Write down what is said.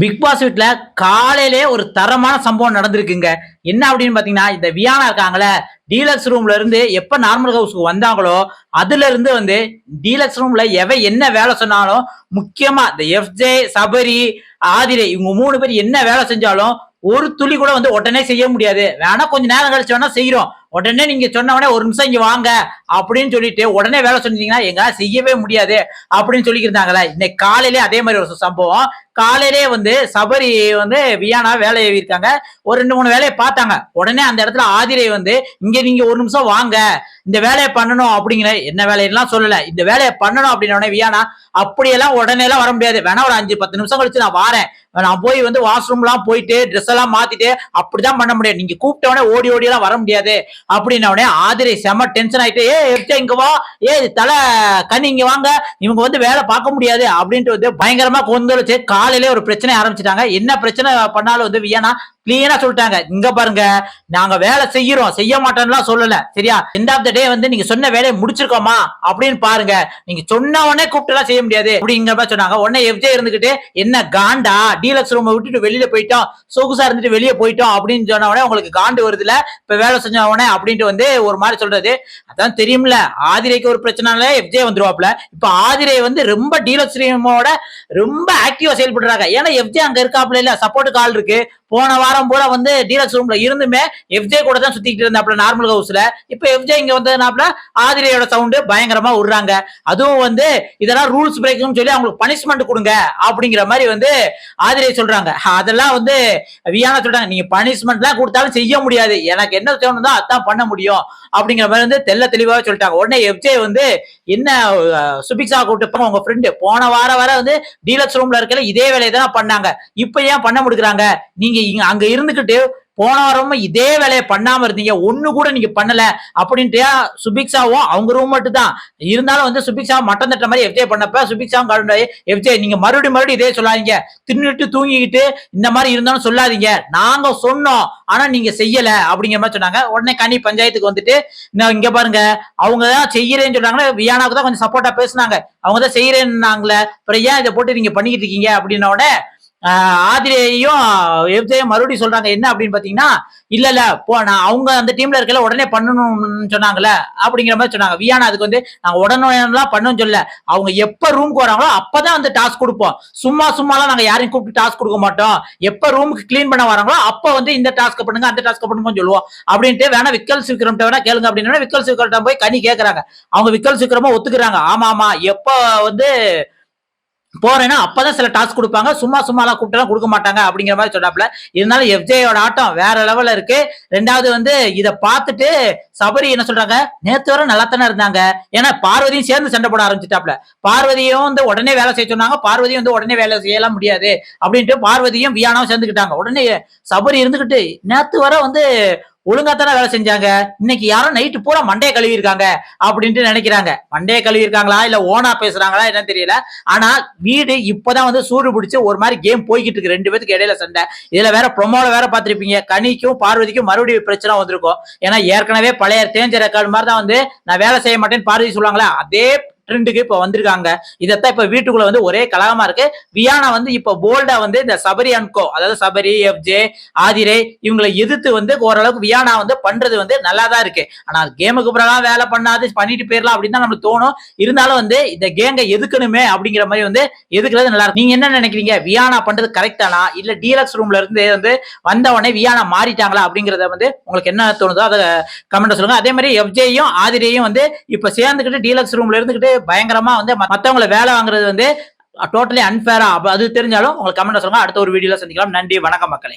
Big pass வீட்டில் காலையிலே ஒரு தரமான சம்பவம் நடந்திருக்குங்க. என்ன அப்படின்னு பார்த்தீங்கன்னா இந்த வியானா இருக்காங்களே டீலக்ஸ் ரூம்ல இருந்து எப்போ நார்மல் ஹவுஸ்க்கு வந்தாங்களோ அதுல இருந்து வந்து டீலக்ஸ் ரூம்ல எவ என்ன வேலை சொன்னாலும் முக்கியமா இந்த எஃப்ஜே சபரி ஆதிரை இவங்க மூணு பேர் என்ன வேலை செஞ்சாலும் ஒரு துளி கூட வந்து உடனே செய்ய முடியாது. வேணா கொஞ்ச நேரம் கழிச்சு வேணா செய்யறோம் உடனே நீங்க சொன்ன உடனே ஒரு நிமிஷம் இங்க வாங்க அப்படின்னு சொல்லிட்டு உடனே வேலை சொன்னீங்கன்னா எங்களால் செய்யவே முடியாது அப்படின்னு சொல்லிக்கிருந்தாங்களே இன்னைக்கு காலையிலே அதே மாதிரி ஒரு சம்பவம். காலையிலே வந்து சபரி வந்து வியானா வேலை எழுதியிருக்காங்க. ஒரு ரெண்டு மூணு வேலையை பார்த்தாங்க. உடனே அந்த இடத்துல ஆதிரை வந்து இங்க நீங்க ஒரு நிமிஷம் வாங்க. இந்த வேலையை பண்ணணும் அப்படிங்கிற என்ன வேலையெல்லாம் சொல்லல. இந்த வேலையை பண்ணணும் அப்படின்ன உடனே வியானா அப்படியெல்லாம் உடனே எல்லாம் வர முடியாது. வேணா ஒரு அஞ்சு பத்து நிமிஷம் கழிச்சு நான் வாரேன். நான் போய் வந்து வாஷ்ரூம் எல்லாம் போயிட்டு ட்ரெஸ் எல்லாம் மாத்திட்டு அப்படிதான் பண்ண முடியாது நீங்க கூப்பிட்டவனே ஓடி ஓடி எல்லாம் வர முடியாது. அப்படின்ன உடனே ஆதிரை செம டென்ஷன் ஆயிட்டு ஏ எடுத்த இங்க வா. ஏ தலை கண்ணி இங்க வாங்க. இவங்க வந்து வேலை பார்க்க முடியாது. அப்படின்ட்டு வந்து பயங்கரமா கொந்தளிச்சு காலையிலே ஒரு பிரச்சனை ஆரம்பிச்சிட்டாங்க. என்ன பிரச்சனை பண்ணாலும் வந்து வியானா கிளியரா சொல்லிட்டாங்க? இங்க பாருங்க நாங்க வேலை செய்யறோம். செய்ய மாட்டோம்லாம் சொல்லல. சரியா? எண்ட் ஆஃப் த டே வந்து நீங்க சொன்ன வேலையை முடிச்சிருக்கோமா? அப்படின்னு பாருங்க. நீங்க சொன்ன உடனே கூப்பிட்டு செய்ய முடியாது. அப்படிங்கிற மாதிரி சொன்னாங்க. உடனே எஃப்ஜே இருந்துகிட்டு என்ன காண்டா? டீலக்ஸ் ரூம் விட்டுட்டு வெளியில போயிட்டோம். சொகுசா இருந்துட்டு வெளியே போயிட்டோம். அப்படின்னு சொன்ன உடனே உங்களுக்கு காண்டு வருதுல இப்ப வேலை செஞ்ச உடனே அப்படின்ட்டு வந்து ஒரு மாதிரி சொல்றது. அதான் தெரியும்ல. ஆதிரைக்கு ஒரு பிரச்சனை எஃப்ஜே வந்துருவாப்ல இப்ப ஆதிரை வந்து ரொம்ப டீலக்ஸ் ரூமோட ரொம்ப ஆக்டிவா செயல்படுறாங்க. ஏன்னா எஃப்ஜே அங்க இருக்காப்ல இல்ல. சப்போர்ட் கால் இருக்கு. போன வாரம் பூரா வந்து டீலக்ஸ் ரூம்ல இருந்துமே எஃப்ஜே கூட தான் சுத்திக்கிட்டு இருந்தாப்ல நார்மல் ஹவுஸ்ல இப்ப எஃப்ஜே இங்க வந்ததுனாப்ல ஆதிரையோட சவுண்டு பயங்கரமா விடுறாங்க. அதுவும் வந்து இதெல்லாம் ரூல்ஸ் பிரேக்னு சொல்லி அவங்களுக்கு பனிஷ்மெண்ட் கொடுங்க அப்படிங்கிற மாதிரி வந்து ஆதிரை சொல்றாங்க. அதெல்லாம் வந்து வியானா சொல்றாங்க. நீங்க பனிஷ்மெண்ட்லாம் கொடுத்தாலும் செய்ய முடியாது. எனக்கு என்ன தோணுதோ அதான் பண்ண முடியும் அப்படிங்கிற மாதிரி வந்து தெல்ல தெளிவாக சொல்லிட்டாங்க. உடனே எஃப்ஜே வந்து என்ன சுபிக்ஸா கூப்பிட்டு உங்க ஃப்ரெண்டு போன வாரம் வர வந்து டீலக்ஸ் ரூம்ல இருக்கல இதே வேலையை தான் பண்ணாங்க. இப்ப ஏன் பண்ண முடிக்கிறாங்க நீங்க இங்க அங்க இருந்துகிட்டு போன வாரமும் இதே வேலையை பண்ணாம இருந்தீங்க. ஒண்ணு கூட நீங்க பண்ணல அப்படின்ட்டு சுபிக்ஷாவும் அவங்க ரூம் மட்டும் தான் இருந்தாலும் வந்து சுபிக்ஷா மட்டம் தட்ட மாதிரி எஃப்ஜே பண்ணப்ப சுபிக்ஷாவும் காரணம் எஃப்ஜே நீங்க மறுபடியும் மறுபடியும் இதே சொல்லாதீங்க. தின்னுட்டு தூங்கிக்கிட்டு இந்த மாதிரி இருந்தாலும் சொல்லாதீங்க. நாங்க சொன்னோம் ஆனா நீங்க செய்யல அப்படிங்கிற மாதிரி சொன்னாங்க. உடனே கனி பஞ்சாயத்துக்கு வந்துட்டு நான் இங்க பாருங்க அவங்க தான் செய்யறேன்னு சொன்னாங்க வியானாவுக்கு தான் கொஞ்சம் சப்போர்ட்டா பேசுனாங்க. அவங்க தான் செய்யறேன்னாங்களே அப்புறம் ஏன் இதை போட்டு நீங்க பண்ணிக்கிட்டு இருக்கீங்க? அப்படின்ன உடனே ஆதிரேயும் எஃப்ஜேயும் மறுபடியும் சொல்றாங்க என்ன அப்படின்னு பாத்தீங்கன்னா இல்ல இல்ல போ நான் அவங்க அந்த டீம்ல இருக்கல உடனே பண்ணணும்னு சொன்னாங்கல்ல அப்படிங்கிற மாதிரி சொன்னாங்க. வியானா அதுக்கு வந்து நாங்க உடனேலாம் பண்ணணும்னு சொல்ல அவங்க எப்ப ரூம்க்கு வராங்களோ அப்பதான் வந்து டாஸ்க் கொடுப்போம். சும்மா சும்மாலாம் நாங்க யாரையும் கூப்பிட்டு டாஸ்க் கொடுக்க மாட்டோம். எப்ப ரூமுக்கு க்ளீன் பண்ண வராங்களோ அப்ப வந்து இந்த டாஸ்க் பண்ணுங்க அந்த டாஸ்க் பண்ணுங்கன்னு சொல்லுவோம். அப்படின்ட்டு வேணா விக்கல் சீக்கிரம் வேணா கேளுங்க அப்படின்னு விக்கல் சீக்கிரம் போய் கனி கேட்கறாங்க அவங்க விக்கல் சீக்கிரமா ஒத்துக்குறாங்க. ஆமா ஆமா எப்ப வந்து போறேன்னா அப்பதான் சில டாஸ்க் கொடுப்பாங்க. சும்மா சும்மாலாம் கூப்பிட்டுலாம் கொடுக்க மாட்டாங்க அப்படிங்கிற மாதிரி சொன்னாப்ல இருந்தாலும் எஃப்ஜேயோட ஆட்டம் வேற லெவல்ல இருக்கு. ரெண்டாவது வந்து இதை பார்த்துட்டு சபரி என்ன சொல்றாங்க? நேத்து வரை நல்லா தானே இருந்தாங்க. ஏன்னா பார்வதியும் சேர்ந்து சண்டை போட ஆரம்பிச்சிட்டாப்ல பார்வதியும் வந்து உடனே வேலை செய்ய சொன்னாங்க. பார்வதியும் வந்து உடனே வேலை செய்யலாம் முடியாது. அப்படின்ட்டு பார்வதியும் வியானாவும் சேர்ந்துக்கிட்டாங்க. உடனே சபரி இருந்துகிட்டு நேத்து வரை வந்து ஒழுங்கா தானே வேலை செஞ்சாங்க? இன்னைக்கு யாரும் நைட்டு பூரா மண்டே கழுவி இருக்காங்க அப்படின்ட்டு நினைக்கிறாங்க. மண்டைய கழுவி இருக்காங்களா இல்ல ஓனா பேசுறாங்களா? என்னன்னு தெரியல. ஆனா வீடு இப்பதான் வந்து சூடு பிடிச்சு ஒரு மாதிரி கேம் போய்கிட்டு இருக்கு. ரெண்டு பேத்துக்கு இடையில சண்டை. இதுல வேற ப்ரொமோல வேற பாத்திருப்பீங்க கனிக்கும் பார்வதிக்கும் மறுபடியும் பிரச்சனை வந்திருக்கும். ஏன்னா ஏற்கனவே பழைய தேஞ்ச ரெக்கார்டு மாதிரி தான் வந்து நான் வேலை செய்ய மாட்டேன்னு பார்வதி சொல்லுவாங்களா அதே ட்ரெண்டுக்கு இப்போ வந்திருக்காங்க. இதைத்தான் இப்போ வீட்டுக்குள்ள வந்து ஒரே கலகமா இருக்கு. வியானா வந்து இப்போ போல்டா வந்து இந்த சபரி அன்கோ அதாவது சபரி எஃப்ஜே ஆதிரே இவங்களை எதிர்த்து வந்து ஓரளவுக்கு வியானா வந்து பண்றது வந்து நல்லா தான் இருக்கு. ஆனா கேமுக்கு அப்புறம் வேலை பண்ணாது பண்ணிட்டு போயிடலாம் அப்படின்னு தான் நம்மளுக்கு தோணும். இருந்தாலும் வந்து இந்த கேங்கை எதுக்கணுமே அப்படிங்கிற மாதிரி வந்து எதுக்குறது நல்லா இருக்கு நீங்க என்ன நினைக்கிறீங்க? வியானா பண்றது கரெக்டானா இல்ல டீலக்ஸ் ரூம்ல இருந்து வந்து வந்த உடனே வியானா மாறிட்டாங்களா அப்படிங்கறத வந்து உங்களுக்கு என்ன தோணுதோ அதை கமெண்ட் சொல்லுங்க. அதே மாதிரி எஃப்ஜேயும் ஆதிரையும் வந்து இப்ப சேர்ந்துக்கிட்டு டீலக்ஸ் ரூம்ல இருந்துகிட்டு பயங்கரமா வந்து ம- வேலை வாங்குறது வந்து டோட்டலி அன்பேரா அது தெரிஞ்சாலும் உங்களுக்கு கமெண்ட் சொல்லுங்க. அடுத்த ஒரு வீடியோல சந்திக்கலாம். நன்றி. வணக்கம் மக்களே.